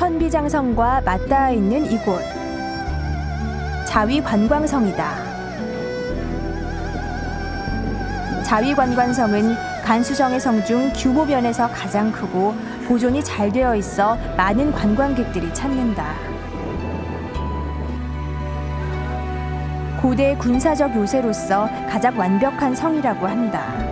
천비장성과 맞닿아 있는 이곳. 자위관광성이다. 자위관광성은 간수정의 성 중 규모 면에서 가장 크고 보존이 잘 되어 있어 많은 관광객들이 찾는다. 고대 군사적 요새로서 가장 완벽한 성이라고 한다.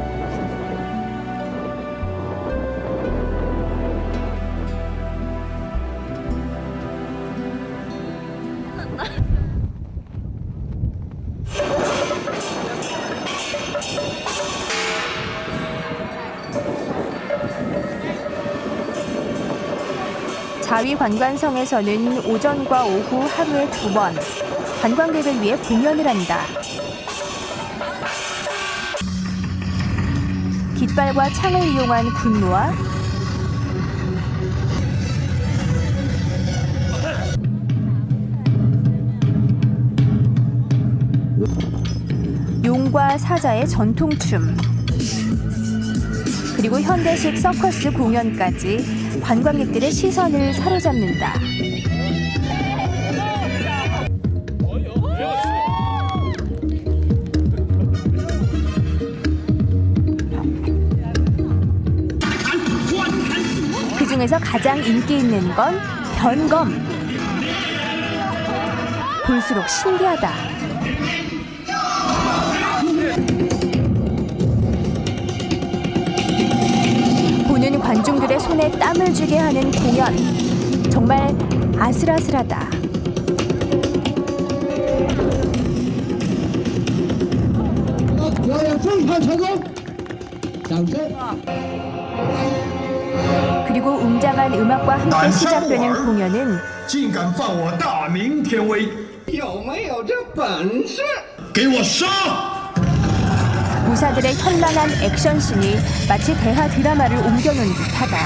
자위관광성에서는 오전과 오후 하루에 두 번 관광객을 위해 공연을 한다. 깃발과 창을 이용한 군무와 용과 사자의 전통춤 그리고 현대식 서커스 공연까지 관광객들의 시선을 사로잡는다. 그 중에서 가장 인기 있는 건 변검. 볼수록 신기하다. 관중들의 손에 땀을 쥐게 하는 공연. 정말 아슬아슬하다. 表演非常成功，掌声。 그리고 웅장한 음악과 함께 시작되는 공연은 竟敢犯我大明天威！有没有这本事？给我杀！ 무사들의 현란한 액션씬이 마치 대하 드라마를 옮겨놓은 듯하다.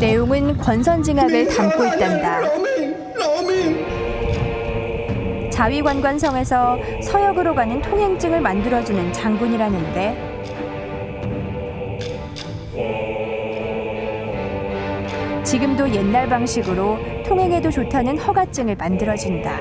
내용은 권선징악을 담고 있단다. 자위관관성에서 서역으로 가는 통행증을 만들어주는 장군이라는데 지금도 옛날 방식으로 통행에도 좋다는 허가증을 만들어준다.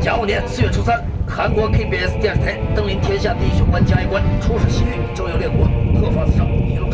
甲午年四月初三，韩国 KBS 电视台登临天下第一雄关嘉峪关，出使西域，周游列国，鹤发此上，一路